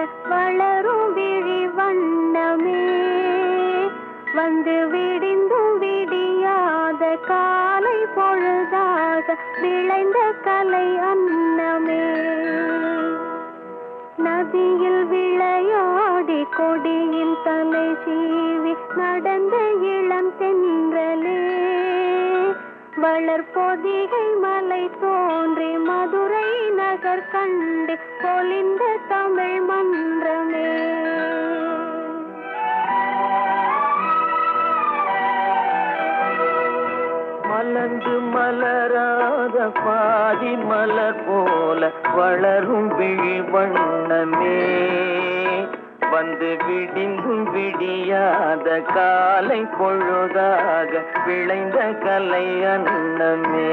போல வளரும் விழி வண்ணமே. வந்து விடிந்தும் விடியாத காலை பொழுதாக விளைந்த கலை அன்னமே. நதியில் விளையாடி கொடியில் தலை சீவி நடந்த இளம் தென்றலே. வளர்பொதிகை மலை தோன்றி மதுரை நகர் கண்டு பொலிந்த தமிழ் மலர்ந்து மலராத பாதி மலர் போல வளரும் விழி வண்ணமே வந்து விடிந்தும் விடியாத காலை பொழுதாக விளைந்த கலை அன்னமே.